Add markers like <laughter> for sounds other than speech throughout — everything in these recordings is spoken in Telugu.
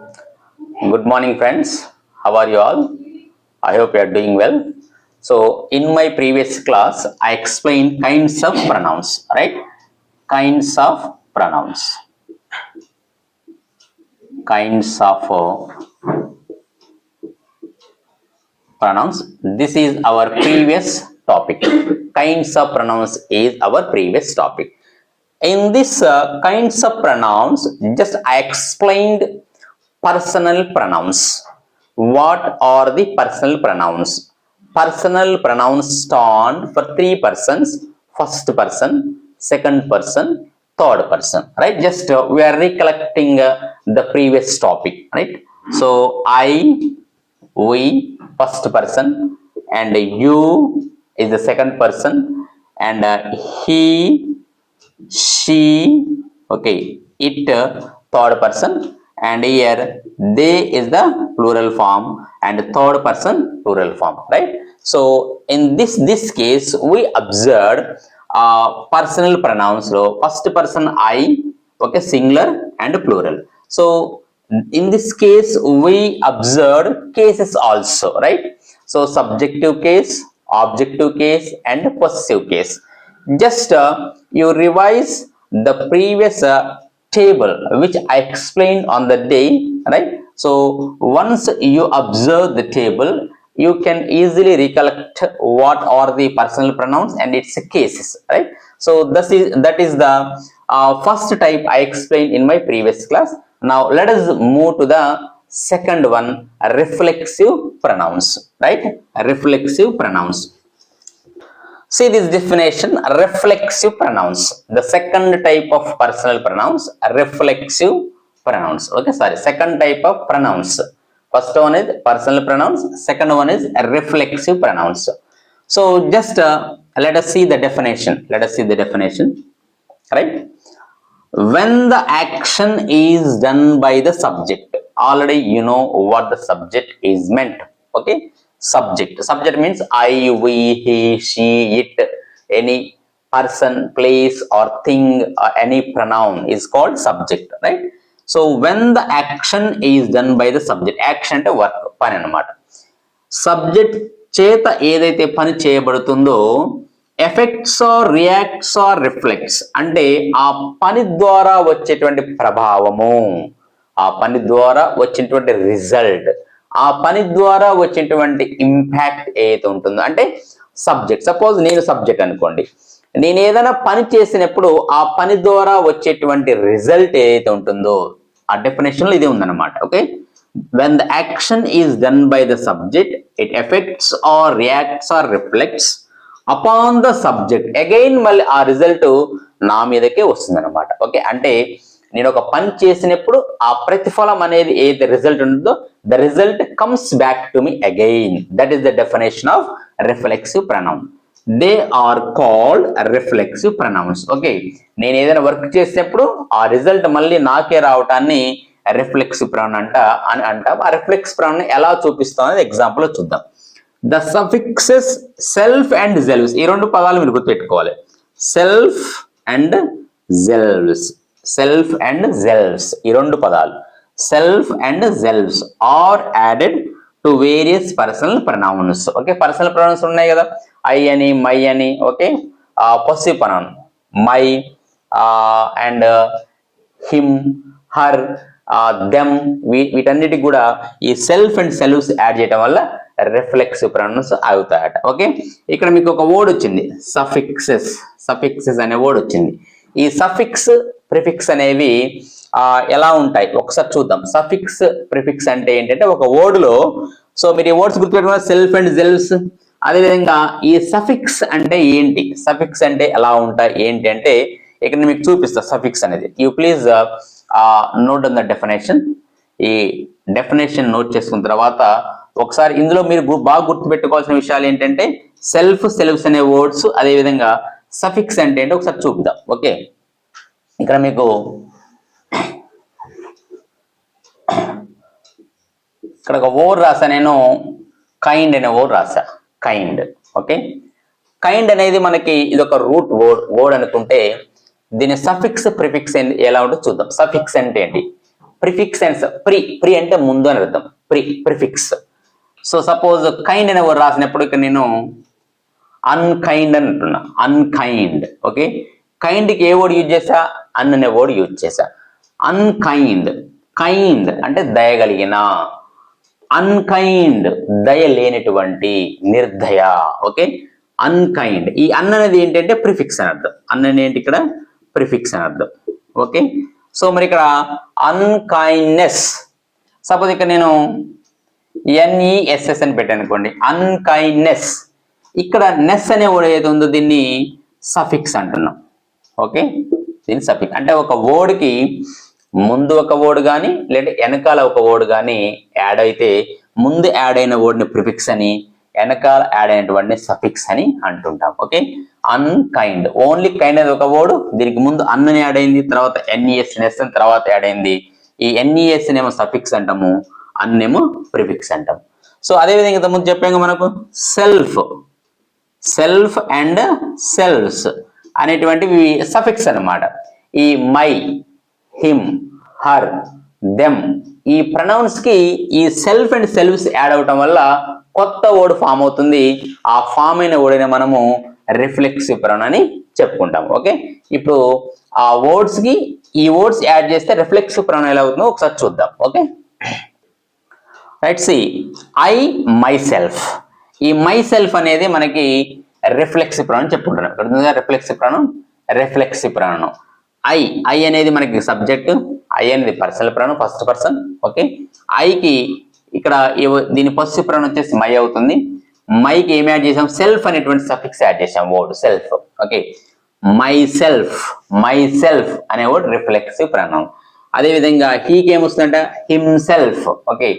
Good morning, friends. How are you all? I hope you are doing well. So, in my previous class, I explained kinds of pronouns, right? Kinds of pronouns. Kinds of uh, pronouns. This is our previous topic. Kinds of pronouns is our previous topic. In this uh, kinds of pronouns, just I explained personal pronouns. What are the personal pronouns? Personal pronouns stand for three persons. First person, second person, third person. Right? Just uh, we are recollecting uh, the previous topic. Right? So I, we, first person, and you is the second person, and uh, he, she, okay, it uh, third person, and here they is the plural form and third person plural form, right? So in this this case we observed uh, personal pronouns లో first person I, okay, singular and plural. So in this case we observed cases also, right? So subjective case, objective case, and possessive case. Just uh, you revise the previous uh, table which I explained on the day, right? So once you observe the table, you can easily recollect what are the personal pronouns and its cases, right? So this is that is the uh, first type I explained in my previous class. Now let us move to the second one, reflexive pronouns, right? Reflexive pronouns. See this definition, reflexive pronouns. The second type of personal pronouns, reflexive pronouns. Okay, sorry, second type of pronouns. First one is personal pronouns, second one is reflexive pronouns. So just uh, let us see the definition. Let us see the definition, right? When the action is done by the subject, already you know what the subject is meant. Okay, subject subject means I we he she it any person place or thing any pronoun is called subject right so when the action is done by the subject action అంటే వర్క్ పని అనమాట సబ్జెక్ట్ చేత ఏదైతే పని చేయబడుతుందో effects or reacts or reflects అంటే ఆ పని ద్వారా వచ్చేటువంటి ప్రభావము ఆ పని ద్వారా వచ్చినటువంటి రిజల్ట్ ఆ పని ద్వారా వచ్చేటువంటి ఇంపాక్ట్ ఏదైతే ఉంటుందో అంటే సబ్జెక్ట్ సపోజ్ నేను సబ్జెక్ట్ అనుకోండి. నేను ఏదైనా పని చేసినప్పుడు ఆ పని ద్వారా వచ్చేటువంటి రిజల్ట్ ఏదైతే ఉంటుందో ఆ డెఫినేషన్లో ఇది ఉందన్నమాట okay when the action is done by the subject it effects or reacts or reflects upon the subject again మళ్ళీ ఆ రిజల్ట్ నా మీదకే వస్తుందన్నమాట ఓకే అంటే నేను ఒక పని చేసినప్పుడు ఆ ప్రతిఫలం అనేది ఏది రిజల్ట్ ఉంటుందో the result comes back to me again that is the definition of reflexive pronoun they are called reflexive pronouns okay నేను ఏదైనా వర్క్ చేసినప్పుడు ఆ రిజల్ట్ మళ్ళీ నాకే రావటాన్ని రిఫ్లెక్స్ ప్రౌన్ అంట అని అంటాం. ఆ రిఫ్లెక్స్ ప్రౌన్ ఎలా చూపిస్తాం అనేది ఎగ్జాంపుల్ చూద్దాం. The suffixes self and selves ఈ రెండు పదాలు మీరు గుర్తుపెట్టుకోవాలి. Self and selves self and selves ఈ రెండు పదాలు. Self and selves are added to various personal pronouns okay personal pronouns ఉన్నాయి కదా. ఐ అని మై అని okay possessive pronoun my and him her them వీటన్నిటికి కూడా ఈ సెల్ఫ్ అండ్ సెల్ఫ్స్ యాడ్ చేయడం వల్ల రిఫ్లెక్స్ ప్రొనౌన్స్ అవుతాయట. ఓకే ఇక్కడ మీకు ఒక వర్డ్ వచ్చింది. సఫిక్సెస్ సఫిక్సెస్ అనే వర్డ్ వచ్చింది. ఈ సఫిక్స్ ప్రిఫిక్స్ అనేవి ఎలా ఉంటాయి? ఒకసారి చూద్దాం. సఫిక్స్ ప్రిఫిక్స్ అంటే ఏంటంటే ఒక వర్డ్లో సో మీరు ఈ వర్డ్స్ గుర్తుపెట్టుకున్న సెల్ఫ్ అండ్ జెల్స్. అదేవిధంగా ఈ సఫిక్స్ అంటే ఏంటి? సఫిక్స్ అంటే ఎలా ఉంటాయి? ఏంటి అంటే ఇక్కడ నేను మీకు చూపిస్తా సఫిక్స్ అనేది. You please note on the definition ఈ డెఫినేషన్ నోట్ చేసుకున్న తర్వాత ఒకసారి ఇందులో మీరు బాగా గుర్తుపెట్టుకోవాల్సిన విషయాలు ఏంటంటే సెల్ఫ్ సెల్ఫ్స్ అనే వర్డ్స్ అదేవిధంగా సఫిక్స్ అంటే ఏంటో ఒకసారి చూపుదాం ఓకే? ఇక్కడ మీకు ఇక్కడ ఒక ఓర్ రాసా నేను కైండ్ అనే ఓర్ రాసా కైండ్ ఓకే? కైండ్ అనేది మనకి ఇది ఒక రూట్ వర్డ్ వర్డ్ అనుకుంటే దీని సఫిక్స్ ప్రిఫిక్స్ ఎలా ఉంటుందో చూద్దాం. సఫిక్స్ అంటే ఏంటి? ప్రిఫిక్స్ అండ్ ప్రి ప్రి అంటే ముందు అని అర్థం. Pre prefix. So suppose kind అనే వర్డ్ రాసినప్పుడు ఇక్కడ నేను అన్కైండ్ అని అంటున్నా. Unkind okay? కైండ్కి ఏ వర్డ్ యూజ్ చేసా అన్ అనే వర్డ్ యూజ్ చేసా అన్కైండ్ కైండ్ అంటే దయగలిగిన. అన్కైండ్ దయ లేనటువంటి నిర్దయ. ఓకే అన్కైండ్ ఈ అన్ అనేది ఏంటంటే ప్రిఫిక్స్ అని అర్థం. అన్ అనేది ఇక్కడ? ప్రిఫిక్స్ అని అర్థం. ఓకే సో మరి ఇక్కడ అన్కైండ్నెస్ సపోజ్ ఇక్కడ నేను ఎన్ఈఎస్ఎస్ అని పెట్టాను అనుకోండి అన్కైండ్నెస్ ఇక్కడ నెస్ అనే వర్డ్ ఏదో ఉందో దీన్ని సఫిక్స్ అంటున్నాం. ఓకే? దీని సఫిక్స్ అంటే ఒక వర్డ్కి ముందు ఒక వర్డ్ కానీ లేదా వెనకాల ఒక వర్డ్ కానీ యాడ్ అయితే ముందు యాడ్ అయిన వర్డ్ని ప్రిఫిక్స్ అని వెనకాల యాడ్ అయినటువంటి సఫిక్స్ అని అంటుంటాం. ఓకే? అన్కైండ్ ఓన్లీ కైండ్ అనేది ఒక వర్డ్. దీనికి ముందు అన్నని యాడ్ అయింది తర్వాత ఎన్ఈఎస్ నెస్ అని తర్వాత యాడ్ అయింది. ఈ ఎన్ఈఎస్ ఏమో సఫిక్స్ అంటాము అన్నేమో ప్రిఫిక్స్ అంటాం. సో అదేవిధంగా ముందు చెప్పాము మనకు సెల్ఫ్ సెల్ఫ్ అండ్ సెల్ఫ్స్ అనేటువంటివి సఫిక్స్ అన్నమాట. ఈ మై హిమ్ హర్ దెమ్ ఈ ప్రనౌన్స్కి ఈ సెల్ఫ్ అండ్ సెల్ఫ్స్ యాడ్ అవటం వల్ల కొత్త ఓడ్ ఫామ్ అవుతుంది. ఆ ఫామ్ అయిన ఓడిని మనము రిఫ్లెక్సివ్ ప్రొనౌన్ అని చెప్పుకుంటాం. ఓకే? ఇప్పుడు ఆ ఓడ్స్కి ఈ వర్డ్స్ యాడ్ చేస్తే రిఫ్లెక్సివ్ ప్రొనౌన్ ఎలా అవుతుందో ఒకసారి చూద్దాం. Okay? Right see I myself ఈ మై సెల్ఫ్ అనేది మనకి రిఫ్లెక్సి ప్రాణం చెప్పుకుంటున్నాం ఇక్కడ ప్రాణం రిఫ్లెక్సివ్ ప్రాణం ఐ ఐ అనేది మనకి సబ్జెక్ట్ ఐ అనేది personal pronoun first person okay ఐకి ఇక్కడ దీని ఫస్ట్ ప్రాణం వచ్చేసి మై అవుతుంది. మైకి ఏం యాడ్ చేసాం సెల్ఫ్ అనేటువంటి సఫిక్స్ యాడ్ చేసాం word self okay myself myself అనే వర్డ్ రిఫ్లెక్సివ్ ప్రాణం అదేవిధంగా హీకి ఏమొస్తుందంట himself okay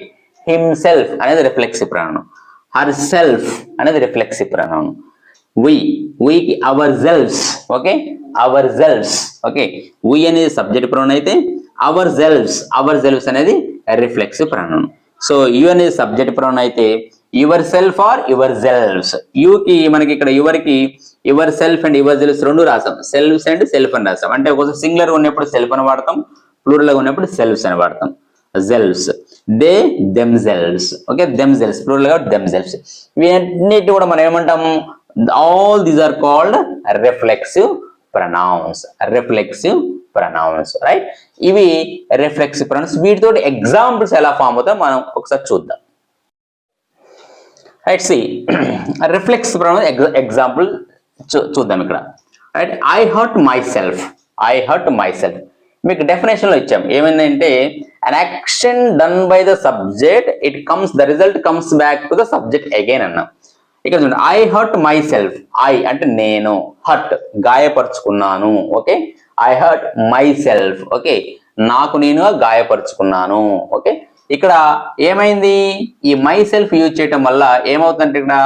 himself అనేది రిఫ్లెక్సివ్ ప్రాణం హర్ సెల్ఫ్ అనేది reflexive pronoun we వీకి ourselves okay ourselves okay we అనేది సబ్జెక్ట్ ప్రొనౌన్ అయితే అవర్ జెల్ఫ్స్ అవర్ జెల్ఫ్స్ అనేది రిఫ్లెక్స్ ప్రొనౌన్ సో యు అనేది సబ్జెక్ట్ ప్రొనౌన్ అయితే యువర్ సెల్ఫ్ ఆర్ యువర్ జెల్ఫ్స్కి మనకి ఇక్కడ యువర్కి yourself and yourselves రెండు రాసాం. సెల్ఫ్స్ అండ్ సెల్ఫ్ అని రాసాం. అంటే ఒకసారి సింగులర్ ఉన్నప్పుడు సెల్ఫ్ అని వాడతాం ప్లూరల్గా ఉన్నప్పుడు సెల్ఫ్స్ అని వాడతాం. Selves they themselves okay themselves ప్లూరల్గా themselves వీటన్నిటి కూడా మనం ఏమంటాము? All these are called reflexive pronouns reflexive pronouns right ఇవి రిఫ్లెక్సివ్ ప్రనౌన్స్ వీటితో ఎగ్జాంపుల్స్ ఎలా ఫామ్ అవుతాయో మనం ఒకసారి చూద్దాం. Right see reflex pronouns example చూద్దాం ఇక్కడ. Right I hurt myself I hurt myself మీకు డెఫినేషన్లో ఇచ్చాం. ఏమైందంటే an action done by the subject it comes the result comes back to the subject again అన్నాం. ఇక్కడ చూడండి I hurt myself I అంటే నేను hurt గాయపరుచుకున్నాను. Okay I hurt myself okay నాకు నేను గాయపరుచుకున్నాను. ఓకే ఇక్కడ ఏమైంది? ఈ మై సెల్ఫ్ యూజ్ చేయటం వల్ల ఏమవుతుందంటే ఇక్కడ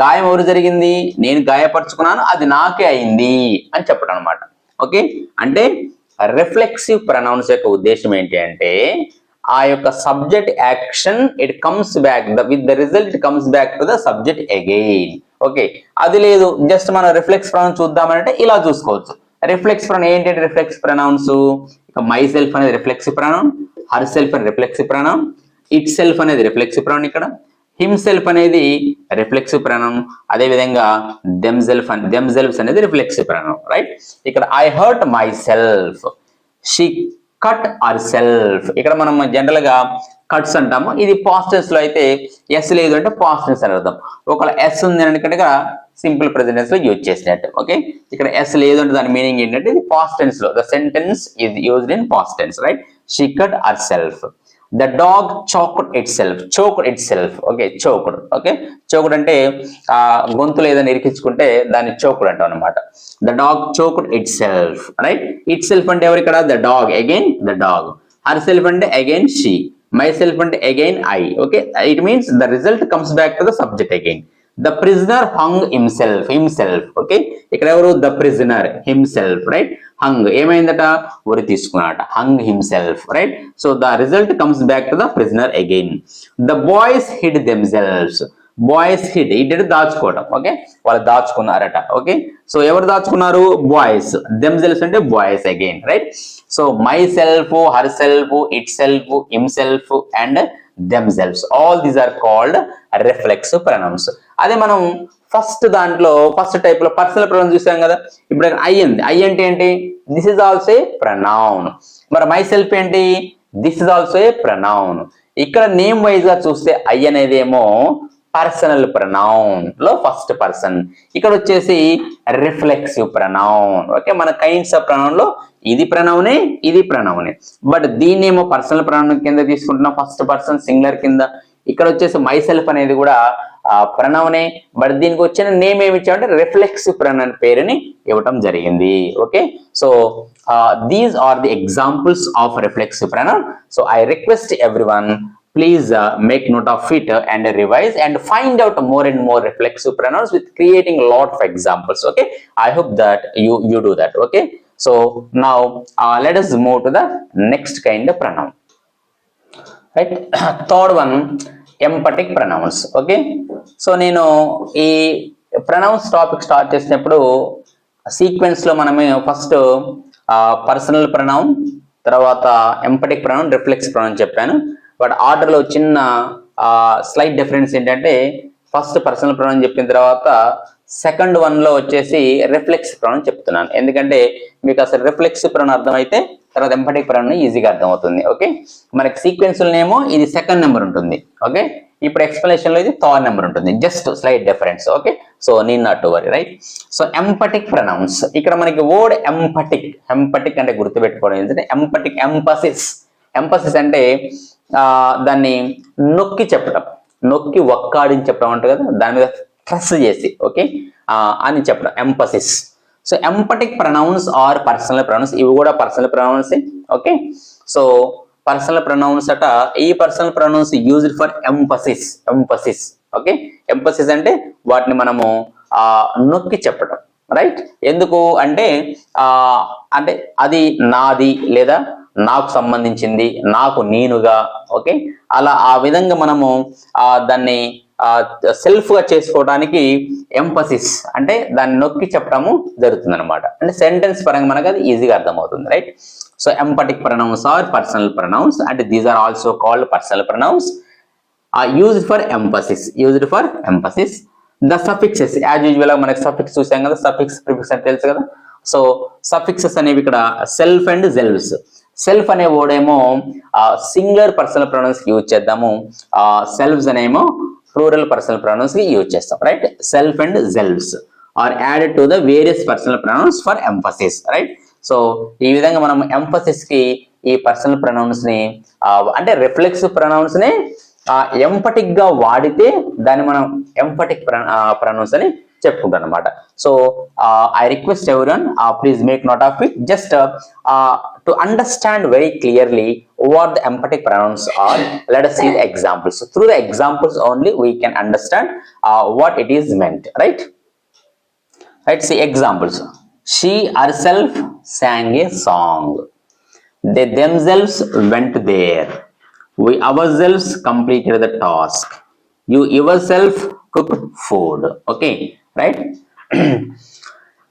గాయం ఎవరు జరిగింది? నేను గాయపరుచుకున్నాను అది నాకే అయింది అని చెప్పడం అనమాట ఓకే అంటే రిఫ్లెక్సివ్ ప్రనౌన్స్ యొక్క ఉద్దేశం ఏంటి అంటే ఆ యొక్క subject action it comes back the with the result it comes back to the subject again okay అది లేదు. జస్ట్ మనం రిఫ్లెక్స్ ప్రనౌన్స్ చూద్దామంటే ఇలా చూసుకోవచ్చు. రిఫ్లెక్స్ ప్రొనౌన్ ఏంటంటే రిఫ్లెక్స్ ప్రొనౌన్స్ మై సెల్ఫ్ అనేది రిఫ్లెక్స్ ప్రనౌన్ హర్ సెల్ఫ్ అనేది రిఫ్లెక్స్ ప్రనౌన్ ఇట్ సెల్ఫ్ అనేది రిఫ్లెక్స్ ప్రాణం ఇక్కడ. హిమ్ సెల్ఫ్ అనేది రిఫ్లెక్స్ ప్రనౌన్ అదేవిధంగా దెమ్ సెల్ఫ్ దెమ్ సెల్ఫ్స్ అనేది రిఫ్లెక్స్ ప్రనౌన్ రైట్ ఇక్కడ I hurt myself she cut herself ఇక్కడ మనం జనరల్గా కట్స్ అంటాము. ఇది పాస్టెన్స్లో అయితే ఎస్ లేదు అంటే పాస్టెన్స్ అని అర్థం. ఒకవేళ ఎస్ ఉంది అంటే సింపుల్ ప్రెసెంటెన్స్లో యూజ్ చేసినట్టు. ఓకే ఇక్కడ ఎస్ లేదు అంటే దాని మీనింగ్ ఏంటంటే ఇది పాస్టెన్స్లో. The sentence is used in past tense right she cut her self the dog choked it self choked it self okay choked okay choked అంటే ఆ గొంతులు ఏదైనా ఇరికించుకుంటే దాన్ని చోక్డ్ అంటాం అనమాట the dog choked it self right it self అంటే ఎవరు ఇక్కడ? The dog again the dog her self అంటే అగైన్ షీ మై సెల్ఫ్ అంటే again I okay it means the result comes back to the subject again the prisoner hung himself himself okay ఇక్కడ ఎవరు? The prisoner himself right hung ఏమైందట? ఉరి తీసుకున్నాట hung himself right so the result comes back to the prisoner again the boys hid themselves boys hid hid దాచుకోవడం ఓకే వాళ్ళు దాచుకున్నారట ఓకే సో ఎవరు దాచుకున్నారు? బాయ్స్ దెమ్ సెల్ఫ్ అంటే boys again right so my self her self it self himself and them selfs all these are called reflex pronouns అదే మనం ఫస్ట్ దాంట్లో ఫస్ట్ టైప్లో పర్సనల్ ప్రొనౌన్ చూసాం కదా? ఇప్పుడు ఐ ఉంది. ఐ అంటే ఏంటి? This is also a pronoun మరి మై సెల్ఫ్ ఏంటి? This is also a pronoun ఇక్కడ నేమ్ వైజ్గా చూస్తే ఐ అనేది ఏమో పర్సనల్ ప్రనౌన్లో ఫస్ట్ పర్సన్ ఇక్కడ వచ్చేసి రిఫ్లెక్సివ్ ప్రనౌన్ ఓకే మన కైండ్స్ ఆఫ్ ప్రనౌన్లో ఇది ప్రణవనే ఇది ప్రణవనే బట్ దీన్ని ఏమో పర్సనల్ ప్రణవం కింద తీసుకుంటున్నాం ఫస్ట్ పర్సన్ సింగులర్ కింద. ఇక్కడ వచ్చేసి మై సెల్ఫ్ అనేది కూడా ప్రణవనే బట్ దీనికి వచ్చిన నేమ్ ఏమి ఇచ్చామంటే రిఫ్లెక్సివ్ ప్రణవ్ పేరుని ఇవ్వటం జరిగింది. Okay so these are the examples of reflexive pronoun so I request everyone please uh, make note of it uh, and revise and find out more and more reflexive pronouns with creating a lot of examples okay i hope that you you do that okay so now uh, let us move to the next kind of pronoun right third one emphatic pronouns okay so నేను ఈ ప్రనౌన్స్ టాపిక్ స్టార్ట్ చేసినప్పుడు సీక్వెన్స్లో మనమే ఫస్ట్ పర్సనల్ ప్రనౌన్ తర్వాత ఎంపటిక్ ప్రనౌన్ రిఫ్లెక్స్ ప్రనౌన్ చెప్పాను బట్ ఆర్డర్లో చిన్న స్లైట్ డిఫరెన్స్ ఏంటంటే ఫస్ట్ పర్సనల్ ప్రొనౌన్ చెప్పిన తర్వాత సెకండ్ వన్లో వచ్చేసి రిఫ్లెక్స్ ప్రొనౌన్ చెప్తున్నాను. ఎందుకంటే మీకు అసలు రిఫ్లెక్స్ ప్రొనౌన్ అర్థమైతే తర్వాత ఎంపటిక్ ప్రొనౌన్ ఈజీగా అర్థమవుతుంది. ఓకే మనకి సీక్వెన్స్ నేమో ఇది సెకండ్ నెంబర్ ఉంటుంది. ఓకే ఇప్పుడు ఎక్స్ప్లెనేషన్లో ఇది థర్డ్ నెంబర్ ఉంటుంది. Just slight difference okay so need not to worry right so emphatic pronouns ఇక్కడ మనకి వర్డ్ ఎంపటిక్ ఎంపటిక్ అంటే గుర్తుపెట్టుకోవడం ఏంటంటే ఎంపటిక్ ఎంపసిస్ ఎంపసిస్ అంటే దాన్ని నొక్కి చెప్పడం నొక్కి ఒక్కాడిని చెప్పడం అంటారు కదా దాని మీద స్ట్రెస్ చేసి ఓకే? అని చెప్పడం emphasis so emphatic pronouns are personal pronouns ఇవి కూడా personal pronouns okay? So personal pronouns అట ఈ personal pronouns used for emphasis emphasis okay? Emphasis అంటే వాటిని మనము ఆ, నొక్కి చెప్పడం రైట్ ఎందుకు అంటే ఆ అంటే అది నాది లేదా నాకు సంబంధించింది నాకు నేనుగా ఓకే? అలా ఆ విధంగా మనము దాన్ని సెల్ఫ్గా చేసుకోవడానికి ఎంపసిస్ అంటే దాన్ని నొక్కి చెప్పడము జరుగుతుంది అనమాట అంటే సెంటెన్స్ పరంగా మనకు అది ఈజీగా అర్థమవుతుంది right so emphatic pronouns are personal pronouns అంటే these are also called personal pronouns used for emphasis used for emphasis the suffixes as usual మనకి సఫిక్స్ చూసాం కదా సఫిక్స్ ప్రిఫిక్స్ అని తెలుసు కదా? సో సఫిక్సెస్ అనేవి ఇక్కడ సెల్ఫ్ అండ్ జెల్వ్స్ సెల్ఫ్ అనే వర్డ్ ఏమో సింగులర్ పర్సనల్ ప్రొనౌన్స్ యూజ్ చేద్దాము. సెల్ఫ్స్ అనేమో ప్లూరల్ పర్సనల్ ప్రొనౌన్స్కి యూజ్ చేస్తాం. Right self and selfs are added to the various personal pronouns for emphasis right so ఈ విధంగా మనం ఎంఫసిస్కి ఈ పర్సనల్ ప్రొనౌన్స్ని అంటే రిఫ్లెక్స్ ప్రొనౌన్స్ని ఎంపటిక్గా వాడితే దాన్ని మనం ఎంపటిక్ ప్రొనౌన్స్ అని చెప్పుకుంటాం అనమాట so I request everyone please make note of it just to understand very clearly what the emphatic pronouns are let us see the examples so through the examples only we can understand uh, what it is meant right right see examples she herself sang a song they themselves went there we ourselves completed the task you yourself cooked food okay right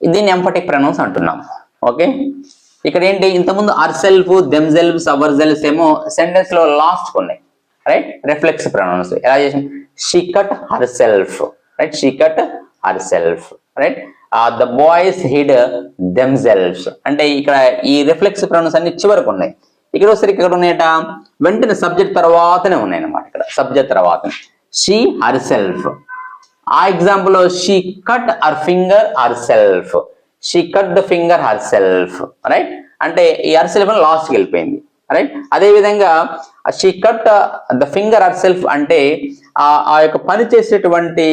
దీన్ని ఎంపటిక్ ప్రొనౌన్స్ అంటున్నాం ఓకే ఇక్కడ ఏంటి ఇంతకుముందు అర్ సెల్ఫ్ దెమ్ ఏమో సెంటెన్స్లో లాస్ట్ ఉన్నాయి. రైట్ రిఫ్లెక్స్ ప్రొనౌన్స్ ఎలా చేసాం she cut her self right she cut her self right the boys hid them అంటే ఇక్కడ ఈ రిఫ్లెక్స్ ప్రొనౌన్స్ అన్ని చివరకు ఉన్నాయి. ఇక్కడ వచ్చేసరికి ఇక్కడ ఉన్నాయట. వెంటనే సబ్జెక్ట్ తర్వాతనే ఉన్నాయి అన్నమాట ఇక్కడ. సబ్జెక్ట్ తర్వాత షీ హర్ సెల్ఫ్ ఆ example she cut her finger her self she cut the finger her self right అంటే ఈ హర్ సెల్ఫ్ లాస్ట్కి వెళ్ళిపోయింది రైట్ అదేవిధంగా she cut the finger her self అంటే ఆ యొక్క పని చేసేటువంటి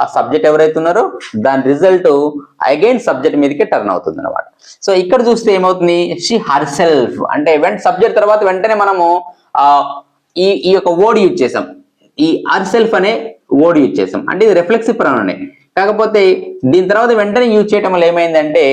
ఆ సబ్జెక్ట్ ఎవరైతే ఉన్నారో దాని రిజల్ట్ అగైన్ సబ్జెక్ట్ మీదకి టర్న్ అవుతుంది అనమాట సో ఇక్కడ చూస్తే ఏమవుతుంది? షీ హర్ సెల్ఫ్ అంటే వెంట సబ్జెక్ట్ తర్వాత వెంటనే మనము ఈ ఈ యొక్క ఓడ్ యూజ్ చేసాం. ఈ హర్ సెల్ఫ్ అనే ఓడ్ యూజ్ చేసాం. అంటే ఇది రిఫ్లెక్సివ్ ప్రొనౌన్ కాకపోతే దీని తర్వాత వెంటనే యూజ్ చేయటం వల్ల ఏమైందంటే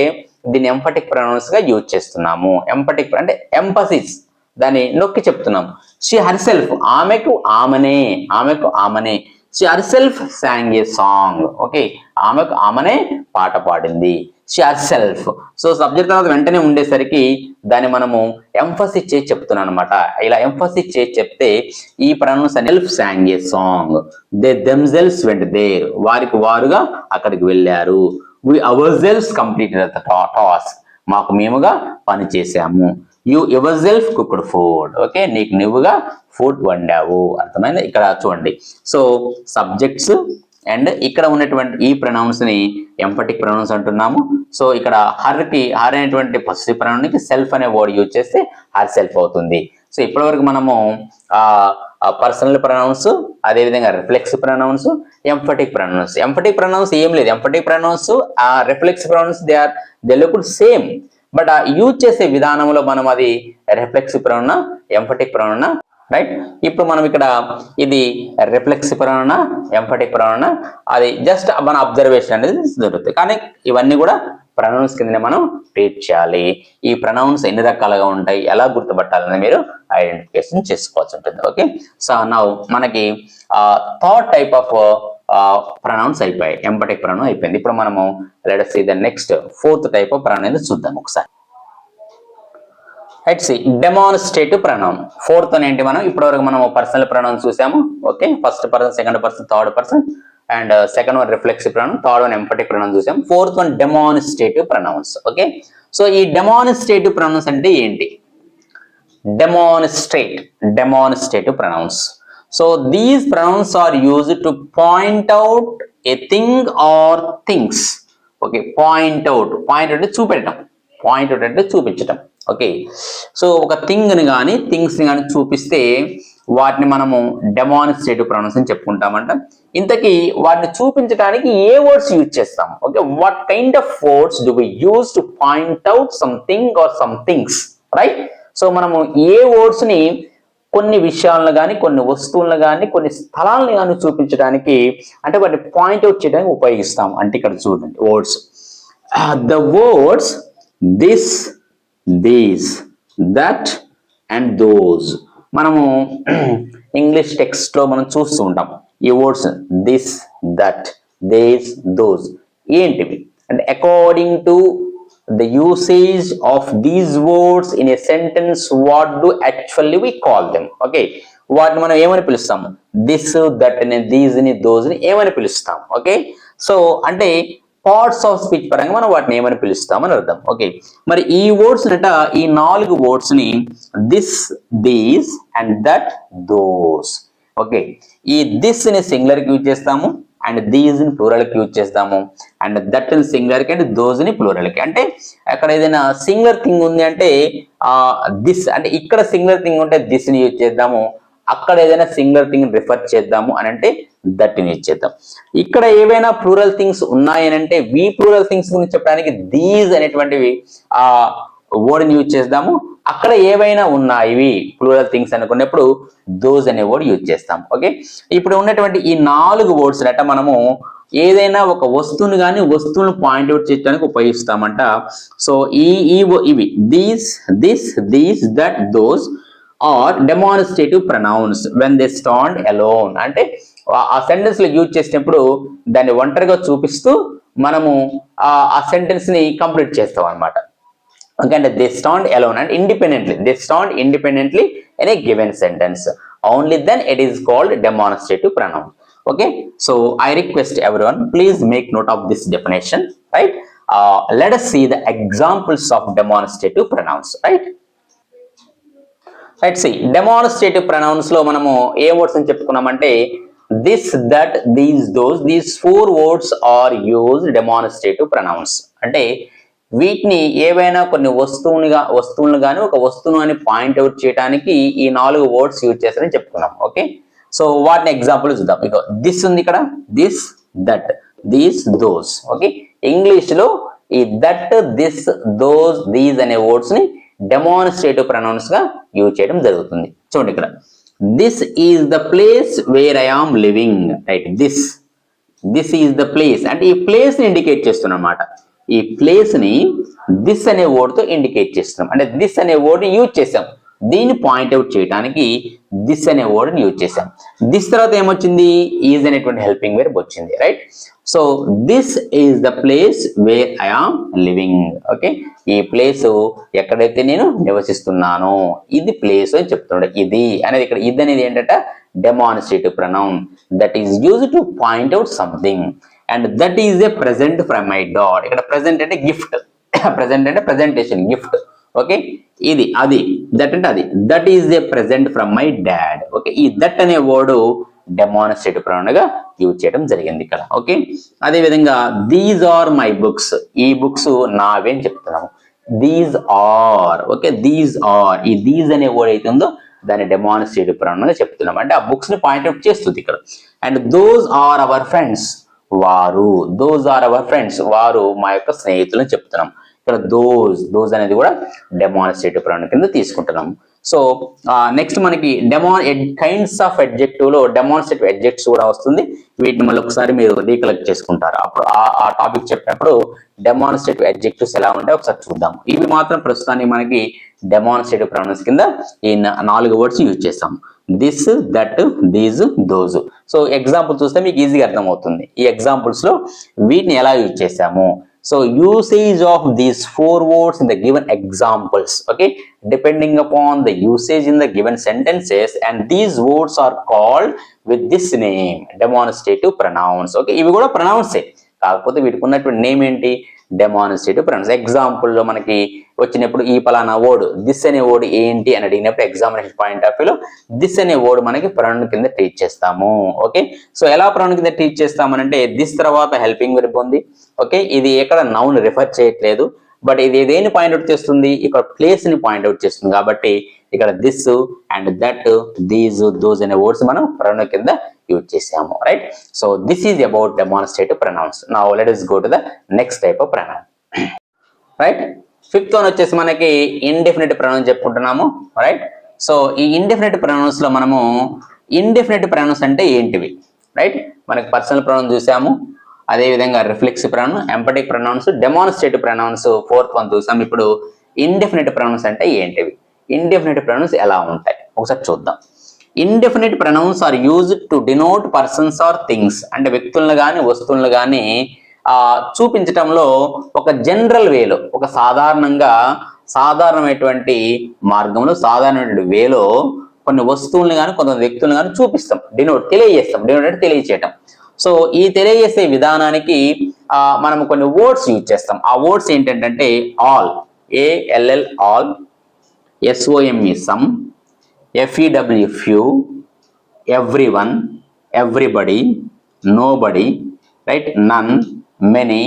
దీన్ని ఎంఫటిక్ ప్రొనౌన్స్గా యూజ్ చేస్తున్నాము. ఎంపటిక్ అంటే ఎంపసిస్ దాన్ని నొక్కి చెప్తున్నాము. షీ హర్ సెల్ఫ్ ఆమెకు ఆమెనే ఆమెకు ఆమెనే. She her self sang a song. Okay ఆమె ఆమెనే పాట పాడింది. She her self so subject తర్వాత వెంటనే ఉండేసరికి దాన్ని మనము ఎంఫసిస్ చేసి చెప్తున్నాను అనమాట ఇలా ఎంఫసిస్ చేసి చెప్తే ఈ pronouns self sang a song. They themselves went there వారికి వారుగా అక్కడికి వెళ్ళారు. We our self complete task మాకు మేముగా పని చేసాము you your self cooked food okay నీకు నువ్వుగా ఫుడ్ వండావు. అర్థమైంది? ఇక్కడ చూడండి. సో సబ్జెక్ట్స్ అండ్ ఇక్కడ ఉన్నటువంటి ఈ ప్రొనౌన్స్ని ఎంఫటిక్ ప్రొనౌన్స్ అంటున్నాము. సో ఇక్కడ హర్కి హర్ అనేటువంటి ఫస్ట్ ప్రొనౌన్కి సెల్ఫ్ అనే వర్డ్ యూజ్ చేస్తే హర్ సెల్ఫ్ అవుతుంది. సో ఇప్పటివరకు మనము ఆ పర్సనల్ ప్రొనౌన్స్ అదేవిధంగా reflex pronouns emphatic pronouns emphatic pronouns ఏం లేదు. ఎంఫటిక్ ప్రొనౌన్స్ ఆ reflex pronouns they are they look same but ఆ యూజ్ చేసే విధానంలో మనం అది reflex pronoun emphatic pronoun right ఇప్పుడు మనం ఇక్కడ ఇది రిఫ్లెక్స్ ప్రవణ ఎంఫటిక్ ప్రవణ అది జస్ట్ మన అబ్జర్వేషన్ అనేది దొరుకుతుంది కానీ ఇవన్నీ కూడా ప్రనౌన్స్ కిందనే మనం ట్రీట్ చేయాలి. ఈ ప్రనౌన్స్ ఎన్ని రకాలుగా ఉంటాయి ఎలా గుర్తుపట్టాలని మీరు ఐడెంటిఫికేషన్ చేసుకోవాల్సి ఉంటుంది. ఓకే సో నా మనకి థర్డ్ టైప్ ఆఫ్ ప్రనౌన్స్ అయిపోయాయి. ఎంపటిక్ ప్రొనౌన్ అయిపోయింది. ఇప్పుడు మనము let see the next fourth type of pronoun అనేది చూద్దాం ఒకసారి. Right see demonstrative pronoun fourth ఏంటి మనం? ఇప్పటివరకు మనం పర్సనల్ ప్రొనౌన్ చూసాము. Okay first person second person third person and second one reflexive pronoun third one emphatic pronoun చూసాం fourth one demonstrative pronouns okay so ఈ డెమాన్స్ట్రేటివ్ ప్రనౌన్స్ అంటే ఏంటి? Demonstrate demonstrative pronouns so these pronouns are used to point out a thing or things. Okay point out point అంటే చూపెట్టడం. పాయింట్ అవుట్ అంటే చూపించటం ఓకే సో ఒక థింగ్ని కానీ థింగ్స్ని కానీ చూపిస్తే వాటిని మనము డెమాన్స్ట్రేటివ్ ప్రొనౌన్స్ అని చెప్పుకుంటామంట. ఇంతకీ వాటిని చూపించడానికి ఏ వర్డ్స్ యూజ్ చేస్తాం? Okay what kind of words do we use to point out something or some things right so మనము ఏ వర్డ్స్ని కొన్ని విషయాలను కానీ కొన్ని వస్తువులను కానీ కొన్ని స్థలాలను కానీ చూపించడానికి అంటే వాటిని పాయింట్ అవుట్ చేయడానికి ఉపయోగిస్తాం. అంటే ఇక్కడ చూడండి words the words this these that and those మనము ఇంగ్లీష్ టెక్స్ట్లో మనం చూస్తూ ఉంటాం. ఈ words this that these those ఏంటివి? అంటే according to the usage of these words in a sentence what do actually we call them? Okay. వాటిని మనం ఏమని పిలుస్తాము? దిస్ దట్ అని దీస్ని దోస్ని ఏమని పిలుస్తాం ఓకే సో అంటే పార్ట్స్ ఆఫ్ స్పీచ్ పరంగా మనం వాటిని ఏమని పిలుస్తామని అర్థం. ఓకే మరి ఈ వర్డ్స్ నట ఈ నాలుగు వర్డ్స్ని this these and that those okay ఈ దిస్ని సింగులర్కి యూజ్ చేస్తాము. అండ్ దీస్ని ప్లూరల్కి యూజ్ చేస్తాము. అండ్ దట్ని సింగులర్కి అండ్ దోస్ని ప్లూరల్కి అంటే అక్కడ ఏదైనా సింగులర్ థింగ్ ఉంది అంటే ఆ దిస్ అంటే ఇక్కడ సింగులర్ థింగ్ ఉంటే దిస్ని యూజ్ చేద్దాము. అక్కడ ఏదైనా సింగులర్ థింగ్ రిఫర్ చేద్దాము అని అంటే దట్ని యూజ్ చేద్దాం. ఇక్కడ ఏవైనా ప్లూరల్ థింగ్స్ ఉన్నాయని అంటే వి ప్లూరల్ థింగ్స్ గురించి చెప్పడానికి దీస్ అనేటువంటివి ఆ వర్డ్ని యూజ్ చేద్దాము. అక్కడ ఏవైనా ఉన్నాయి ప్లూరల్ థింగ్స్ అనుకున్నప్పుడు దోస్ అనే వర్డ్ యూజ్ చేస్తాం ఓకే ఇప్పుడు ఉన్నటువంటి ఈ నాలుగు వర్డ్స్ అట మనము ఏదైనా ఒక వస్తువుని కానీ వస్తువును పాయింట్ అవుట్ చేయడానికి ఉపయోగిస్తామంట. సో ఈ ఈ ఇవి. These this these that those are demonstrative pronouns when they stand alone అంటే ఆ- సెంటెన్స్లో సెంటెన్స్లో యూజ్ చేసినప్పుడు దాన్ని ఒంటరిగా చూపిస్తూ మనము ఆ సెంటెన్స్ని సెంటెన్స్ని కంప్లీట్ చేస్తాం అన్నమాట. ఎందుకంటే they stand alone and independently they stand independently in a given sentence only then it is called demonstrative pronoun okay so I request everyone please make note of this definition right let see the examples of demonstrative pronouns right right see డెమోనస్ట్రేటివ్ ప్రనౌన్స్లో మనము ఏ వర్డ్స్ అని చెప్పుకున్నామంటే this that these those these four words are use demonstrative pronouns అంటే వీటిని ఏవైనా కొన్ని వస్తువునిగా వస్తువులను కానీ ఒక వస్తువును అని పాయింట్ అవుట్ చేయడానికి ఈ నాలుగు వర్డ్స్ యూజ్ చేస్తారని చెప్పుకున్నాం. ఓకే సో వాటిని ఎగ్జాంపుల్ చూద్దాం. ఇక దిస్ ఉంది ఇక్కడ. This that these those okay ఇంగ్లీష్లో ఈ దట్ దిస్ దోస్ దీస్ అనే వర్డ్స్ని డెమాన్స్ట్రేటివ్ ప్రొనౌన్స్గా యూజ్ చేయడం జరుగుతుంది. చూడండి ఇక్కడ. This is the place where I am living right this this is the place అంటే ఈ ప్లేస్ని ఇండికేట్ చేస్తున్నమాట. ఈ ప్లేస్ని దిస్ అనే వర్డ్తో ఇండికేట్ చేస్తున్నాం. అంటే దిస్ అనే వర్డ్ని యూజ్ చేసాం దీన్ని పాయింట్ అవుట్ చేయడానికి దిస్ అనే వర్డ్ని యూజ్ చేసాం దిస్ తర్వాత ఏమొచ్చింది? ఈజ్ అనేటువంటి హెల్పింగ్ వేర్ వచ్చింది right so this is the place where I am living okay ఈ ప్లేస్ ఎక్కడైతే నేను నివసిస్తున్నానో ఇది ప్లేస్ అని చెప్తున్నాడు. ఇది అనేది ఇక్కడ ఇది అనేది ఏంటంటే? Demonstrative pronoun that is use to point out something and that is a present from my dad ఇక్కడ ప్రెసెంట్ అంటే గిఫ్ట్ ప్రెసెంట్ <coughs> అంటే ప్రెజెంటేషన్ గిఫ్ట్ ఓకే ఇది అది. దట్ అంటే అది. That is a present from my dad okay ఈ దట్ అనే వర్డ్ డెమాన్స్ట్రేటివ్ ప్రొనౌన్గా యూజ్ చేయడం జరిగింది ఇక్కడ. ఓకే అదే విధంగా దీస్ ఆర్ మై బుక్స్ ఈ బుక్స్ నావే అని చెప్తున్నాము. These are okay these are ఈ దీస్ అనే వర్డ్ అయితే ఉందో దాన్ని డెమాన్స్ట్రేటివ్ ప్రొనౌన్గా చెప్తున్నాం అంటే ఆ బుక్స్ని పాయింట్అవుట్ చేస్తుంది ఇక్కడ. And those are our friends వారు. దోస్ ఆర్ అవర్ ఫ్రెండ్స్ వారు మా యొక్క స్నేహితులని చెప్తున్నాం. ఇక్కడ దోస్ దోస్ అనేది కూడా డెమాన్స్ట్రేటివ్ ప్రొనౌన్ కింద తీసుకుంటున్నాం. సో నెక్స్ట్ మనకి డెమో కైండ్స్ ఆఫ్ అడ్జెక్టివ్లో డెమాన్స్ట్రేటివ్ అడ్జెక్ట్స్ కూడా వస్తుంది. వీటిని మళ్ళీ ఒకసారి మీరు రీకలెక్ట్ చేసుకుంటారు. అప్పుడు ఆ- టాపిక్ చెప్పినప్పుడు డెమాన్స్ట్రేటివ్ అడ్జెక్టివ్స్ ఎలా ఉంటాయో ఒకసారి చూద్దాం. ఇవి మాత్రం ప్రస్తుతానికి మనకి డెమాన్స్ట్రేటివ్ ప్రొనౌన్స్ కింద ఈ నాలుగు వర్డ్స్ యూజ్ చేస్తాం. This that these those so example చూస్తే మీకు ఈజీగా అర్థమవుతుంది. ఈ ఎగ్జాంపుల్స్లో వీటిని ఎలా యూజ్ చేసాము so usage of these four words in the given examples okay depending upon the usage in the given sentences and these words are called with this name demonstrative pronouns okay ఇవి కూడా ప్రొనౌన్సే కాకపోతే వీటికి ఉన్నటువంటి నేమ్ ఏంటి? డెమాన్స్ట్రేటివ్ ప్రొనౌన్స్ ఎగ్జాంపుల్లో మనకి వచ్చినప్పుడు ఈ పలానా ఓడ్ దిస్ అనే వర్డ్ ఏంటి అని అడిగినప్పుడు ఎగ్జామినేషన్ పాయింట్ ఆఫ్ వ్యూలో దిస్ అనే వర్డ్ మనకి ప్రొనౌన్ కింద ట్రీట్ చేస్తాము. ఓకే సో ఎలా ప్రొనౌన్ కింద ట్రీట్ చేస్తామనంటే దిస్ తర్వాత హెల్పింగ్ వెర్బ్ ఉంది. ఓకే ఇది ఎక్కడ నౌన్ రిఫర్ చేయట్లేదు. బట్ ఇది దేని పాయింట్అవుట్ చేస్తుంది? ఇక్కడ ప్లేస్ని పాయింట్అవుట్ చేస్తుంది. కాబట్టి ఇక్కడ this and that these those అనే వర్డ్స్ మనం ప్రొనౌన్ కింద యూజ్ చేసాము right so this is about demonstrative pronouns నా let us go to the next type of pronoun right fifth one వచ్చేసి మనకి ఇండెఫినెట్ ప్రొనౌన్స్ చెప్పుకుంటున్నాము రైట్ సో ఈ ఇండెఫినెట్ ప్రొనౌన్స్లో మనము ఇండెఫినెట్ ప్రొనౌన్స్ అంటే ఏంటివి రైట్ మనకి పర్సనల్ ప్రొనౌన్స్ చూసాము అదేవిధంగా reflexive pronoun emphatic pronouns demonstrative pronouns fourth one చూసాం ఇప్పుడు ఇండెఫినెట్ ప్రొనౌన్స్ అంటే ఏంటివి? ఇండెఫినెట్ ప్రొనౌన్స్ ఎలా ఉంటాయి? ఒకసారి చూద్దాం. Indefinite pronouns are used to denote persons or things అంటే వ్యక్తులను కానీ వస్తువులను కానీ చూపించటంలో ఒక జనరల్ వేలో ఒక సాధారణంగా సాధారణమైనటువంటి మార్గంలో సాధారణమైన వేలో కొన్ని వస్తువులను కానీ కొంత వ్యక్తులను కానీ చూపిస్తాం. డినోట్ తెలియజేస్తాం. డినోట్ అంటే తెలియజేయటం సో ఈ తెలియజేసే విధానానికి మనం కొన్ని వర్డ్స్ యూజ్ చేస్తాం. ఆ వర్డ్స్ ఏంటంటే all. A L L all. S O M E some. F E W few everyone everybody nobody right none many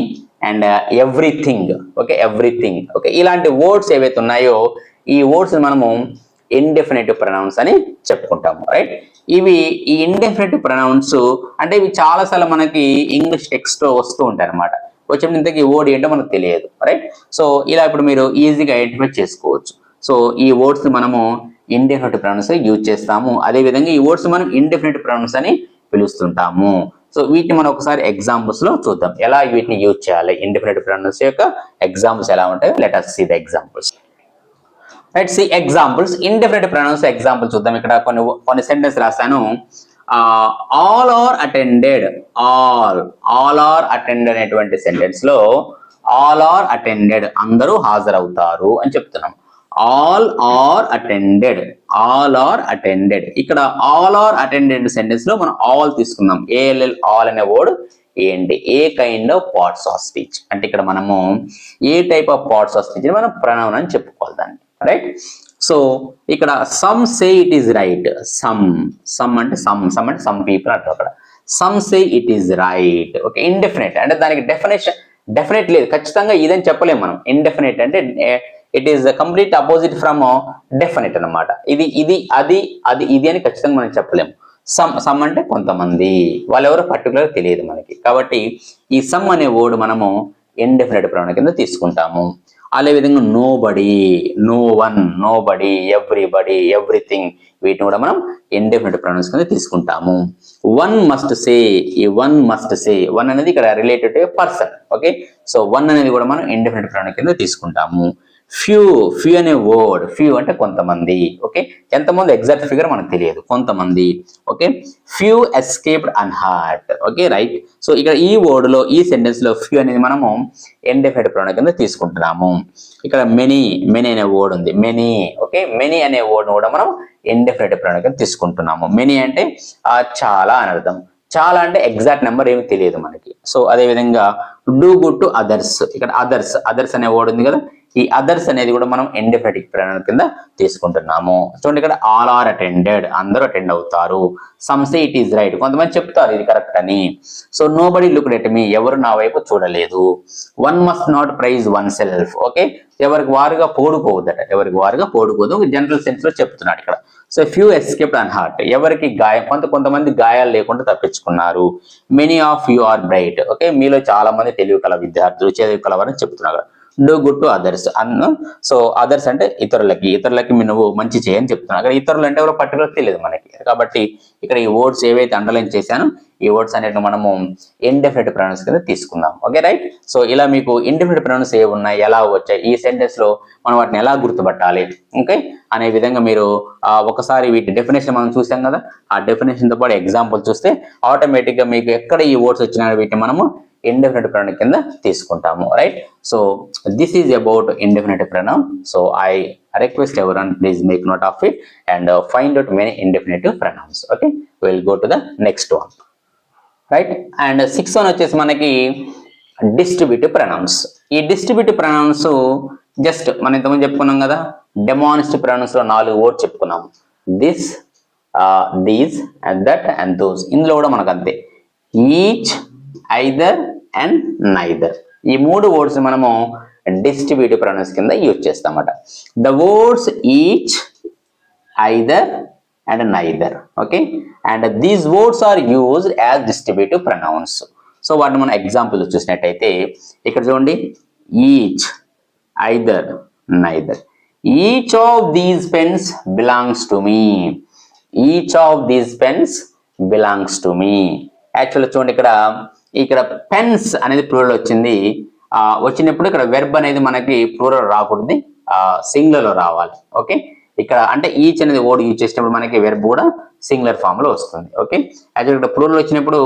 and everything okay everything okay ఇలాంటి వర్డ్స్ ఏవైతే ఉన్నాయో ఈ వర్డ్స్ మనము ఇండెఫినేటివ్ ప్రొనౌన్స్ అని చెప్పుకుంటాము రైట్ ఇవి ఈ ఇండెఫినేటివ్ ప్రొనౌన్స్ అంటే ఇవి చాలాసార్లు మనకి ఇంగ్లీష్ టెక్స్ట్లో వస్తూ ఉంటాయి అనమాట వచ్చినప్పుడు ఇంతకీ వర్డ్ ఏంటో మనకు తెలియదు రైట్ సో ఇలా ఇప్పుడు మీరు ఈజీగా ఐడెంటిఫై చేసుకోవచ్చు. సో ఈ వర్డ్స్ మనము ఇండెఫినెట్ ప్రొనౌన్స్ యూజ్ చేస్తాము. అదే విధంగా ఈ వర్డ్స్ మనం ఇండెఫినెట్ ప్రొనౌన్స్ అని పిలుస్తుంటాము. సో వీటిని మనం ఒకసారి ఎగ్జాంపుల్స్లో చూద్దాం. ఎలా వీటిని యూజ్ చేయాలి? ఇండెఫినెట్ ప్రొనౌన్స్ యొక్క ఎగ్జాంపుల్స్ ఎలా ఉంటాయో let us see the examples right see examples indefinite pronouns example చూద్దాం. ఇక్కడ కొన్ని కొన్ని సెంటెన్స్ రాశాను all are attended all all are attended అనేటువంటి సెంటెన్స్లో ఆల్ ఆర్ అటెండెడ్ అందరూ హాజరవుతారు అని చెప్తున్నాం. All are attended all are attended ఇక్కడ ఆల్ ఆర్ అటెండెడ్ సెంటెన్స్లో మనం ఆల్ తీసుకుందాం. ఏఎల్ఎల్ ఆల్ అనే వర్డ్ ఏంటి ఏ kind of parts of speech అంటే ఇక్కడ మనము ఏ type of parts of speech మనం ప్రణవనం అని చెప్పుకోవాలి దాన్ని. రైట్ సో ఇక్కడ some say it is right some some అంటే సమ్ సమ్ అంటే సమ్ పీపుల్ అంటారు అక్కడ. Some say it is right okay indefinite అంటే దానికి డెఫినేషన్ డెఫినెట్ లేదు. ఖచ్చితంగా ఇదని చెప్పలేము మనం. ఇండెఫినెట్ అంటే it is complete opposite from definite అన్నమాట. ఇది ఇది అది అది ఇది అని ఖచ్చితంగా మనం చెప్పలేము సమ్ సమ్ అంటే కొంతమంది. వాళ్ళెవరో పర్టికులర్ తెలియదు మనకి. కాబట్టి ఈ సమ్ అనే వర్డ్ మనము ఇండెఫినెట్ ప్రొనౌన్ కింద తీసుకుంటాము. అదే విధంగా nobody no one nobody everybody everything వీటిని కూడా మనం ఇండెఫినెట్ ప్రొనౌన్స్ కింద తీసుకుంటాము. వన్ మస్ట్ సే ఈ వన్ మస్ట్ సే వన్ అనేది ఇక్కడ related to person okay so one అనేది కూడా మనం ఇండెఫినెట్ ప్రొనౌన్ కింద తీసుకుంటాము. ఫ్యూ ఫ్యూ అనే వర్డ్ ఫ్యూ అంటే కొంతమంది ఓకే ఎంతమంది ఎగ్జాక్ట్ ఫిగర్ మనకు తెలియదు కొంతమంది okay few escaped unhurt okay right so ఇక్కడ ఈ వర్డ్లో ఈ సెంటెన్స్లో ఫ్యూ అనేది మనము ఎండెఫైడ్ ప్రొనౌన్ కింద తీసుకుంటున్నాము. ఇక్కడ మెనీ మెనీ అనే వర్డ్ ఉంది. మెనీ ఓకే మెనీ అనే వర్డ్ కూడా మనం ఎండెఫైడ్ ప్రొనౌన్ కింద తీసుకుంటున్నాము. మెనీ అంటే చాలా అని అర్థం. చాలా అంటే ఎగ్జాక్ట్ నెంబర్ ఏమి తెలియదు మనకి. సో అదే విధంగా డూ గుడ్ టు అదర్స్ ఇక్కడ అదర్స్ అదర్స్ అనే వర్డ్ ఉంది కదా? ఈ అదర్స్ అనేది కూడా మనం ఎండెఫెటిక్ ప్రొనౌన్ కింద తీసుకుంటున్నాము. చూడండి ఇక్కడ ఆల్ ఆర్ అటెండెడ్ అందరూ అటెండ్ అవుతారు. సమ్ ఇట్ ఈస్ రైట్ కొంతమంది చెప్తారు ఇది కరెక్ట్ అని. So nobody look at me ఎవరు నా వైపు చూడలేదు. One must not praise oneself okay ఎవరికి వారుగా పోడుకోవద్దట ఎవరికి వారుగా పోడుకోదు జనరల్ సెన్స్లో చెప్తున్నాడు ఇక్కడ. So few escape and hurt ఎవరికి గాయం కొంత కొంతమంది గాయాలు లేకుండా తప్పించుకున్నారు. Many of you are bright okay మీలో చాలా మంది తెలివి కల విద్యార్థులు చదివి కలవరని చెప్తున్నారు. డూ గుడ్ టు అదర్స్ అన్న సో అదర్స్ అంటే ఇతరులకి ఇతరులకి మీ నువ్వు మంచి చేయని చెప్తున్నావు. అక్కడ ఇతరులు అంటే ఎవరో పర్టికులర్ తెలియదు మనకి. కాబట్టి ఇక్కడ ఈ వర్డ్స్ ఏవైతే అండర్లైన్ చేశానో ఈ వర్డ్స్ అనేటివి మనము ఇండెఫినెట్ ప్రొనౌన్స్ కింద తీసుకుందాం. ఓకే రైట్ సో ఇలా మీకు ఇండెఫినెట్ ప్రొనౌన్స్ ఏ ఉన్నాయి ఎలా వచ్చాయి ఈ సెంటెన్స్లో మనం వాటిని ఎలా గుర్తుపట్టాలి? ఓకే అనే విధంగా మీరు ఒకసారి వీటి డెఫినేషన్ మనం చూసాం కదా? ఆ డెఫినేషన్తో పాటు ఎగ్జాంపుల్ చూస్తే ఆటోమేటిక్గా మీకు ఎక్కడ ఈ వర్డ్స్ వచ్చినా వీటిని మనము ఇండెఫినెట్ ప్రొనౌన్ కింద తీసుకుంటాము. Right so this is about indefinite pronoun so I request ever and please make note of it and find out many indefinite pronouns okay will go to the next one right and six one వచ్చేసి మనకి డిస్ట్రిబ్యూటివ్ ప్రొనౌన్స్ ఈ డిస్ట్రిబ్యూటివ్ ప్రొనౌన్స్ జస్ట్ మనం ఇంతకుముందు చెప్పుకున్నాం కదా డెమానిస్టివ్ ప్రొనౌన్స్లో నాలుగు వర్డ్స్ చెప్పుకున్నాం. This these and that and those ఇందులో కూడా మనకు అంతే. ఈచ్ ఐదర్ అండ్ నైదర్ ఈ మూడు వర్డ్స్ మనము డిస్ట్రిబ్యూటివ్ ప్రొనౌన్స్ కింద use చేస్తామట. The words each either and neither okay? And these words are used as distributive pronouns. So వాటిని మనం ఎగ్జాంపుల్ చూసినట్టయితే ఇక్కడ చూడండి each either neither each of these pens belongs to me each of these pens belongs to me actual చూడండి ఇక్కడ ఇక్కడ పెన్స్ అనేది ప్లూరల్ వచ్చింది. వచ్చినప్పుడు ఇక్కడ వెర్బ్ అనేది మనకి ప్లూరల్ రాకూడదు. సింగులర్లో రావాలి ఓకే ఇక్కడ అంటే ఈచ్ అనేది ఓడ్ యూజ్ చేసినప్పుడు మనకి వెర్బ్ కూడా సింగులర్ ఫామ్లో వస్తుంది ఓకే అయితే ఇక్కడ ప్లూరల్ వచ్చినప్పుడు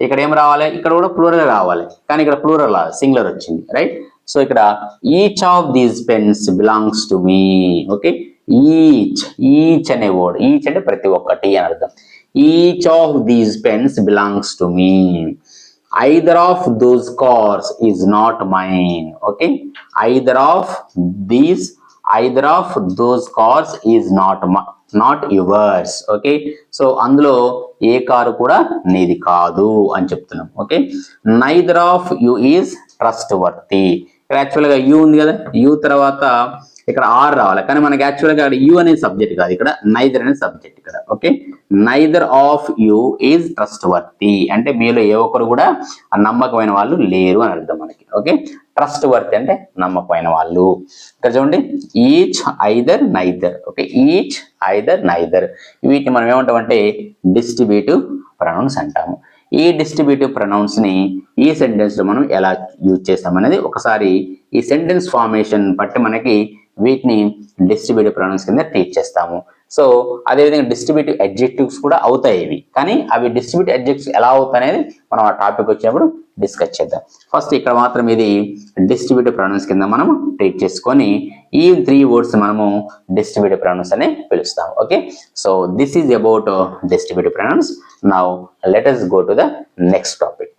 ఇక్కడ ఏం రావాలి? ఇక్కడ కూడా ప్లూరల్ రావాలి కానీ ఇక్కడ ప్లూరల్ సింగులర్ వచ్చింది రైట్ సో ఇక్కడ each of these pens belongs to me okay each each అనే వర్డ్ ఈచ్ అంటే ప్రతి ఒక్కటి అని అర్థం. Each of these pens belongs to me either of those cars is not mine okay either of these either of those cars is not not yours okay so అందులో ఏ కారు కూడా నీది కాదు అని చెప్తున్నాం okay neither of you is trust worthy ఇక్కడ యాక్చువల్గా యూ ఉంది కదా యూ తర్వాత ఇక్కడ ఆర్ రావాలి. కానీ మనకి యాక్చువల్గా ఇక్కడ యూ అనేది సబ్జెక్ట్ కాదు. ఇక్కడ నైదర్ అనేది సబ్జెక్ట్ ఇక్కడ. Okay neither of you is trustworthy అంటే మీలో ఏ ఒక్కరు కూడా నమ్మకమైన వాళ్ళు లేరు అని అర్థం మనకి. ఓకే ట్రస్ట్ వర్త్ అంటే నమ్మకమైన వాళ్ళు. ఇక్కడ చూడండి. Each either neither okay each either neither వీటిని మనం ఏమంటామంటే డిస్ట్రిబ్యూటివ్ ప్రొనౌన్స్ అంటాము. ఈ డిస్ట్రిబ్యూటివ్ ప్రొనౌన్స్ని ఈ సెంటెన్స్లో మనం ఎలా యూజ్ చేస్తాం అనేది ఒకసారి ఈ సెంటెన్స్ ఫార్మేషన్ బట్టి మనకి వీటిని డిస్ట్రిబ్యూటివ్ ప్రొనౌన్స్ కింద ట్రీట్ చేస్తాము. సో అదేవిధంగా డిస్ట్రిబ్యూటివ్ అడ్జెక్టివ్స్ కూడా అవుతాయి ఇవి. కానీ అవి డిస్ట్రిబ్యూటివ్ అడ్జెక్టివ్స్ ఎలా అవుతాయి అనేది మనం ఆ టాపిక్ వచ్చినప్పుడు డిస్కస్ చేద్దాం. ఫస్ట్ ఇక్కడ మాత్రం ఇది డిస్ట్రిబ్యూటివ్ ప్రొనౌన్స్ కింద మనం ట్రీట్ చేసుకొని ఈ త్రీ వర్డ్స్ మనము డిస్ట్రిబ్యూటివ్ ప్రొనౌన్స్ అనే పిలుస్తాం okay so this is about distributive pronouns now let go to the next topic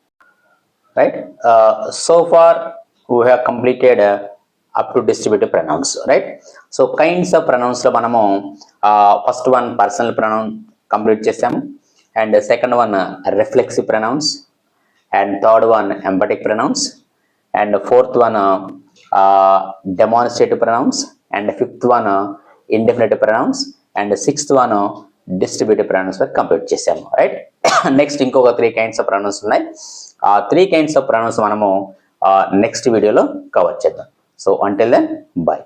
right so far we have completed up to distributive pronouns right so kinds of ప్రనౌన్స్లో మనము first one personal pronoun complete చేసాము. And second one reflexive pronouns and third one emphatic pronouns and fourth one demonstrative pronouns and fifth one indefinitive pronouns and sixth one distributive pronouns వరకు కంప్లీట్ చేసాము రైట్ నెక్స్ట్ <coughs> ఇంకొక త్రీ కైండ్స్ ఆఫ్ ప్రనౌన్స్ ఉన్నాయి. ఆ త్రీ కైండ్స్ ఆఫ్ ప్రనౌన్స్ మనము నెక్స్ట్ వీడియోలో కవర్ చేద్దాం. So until then bye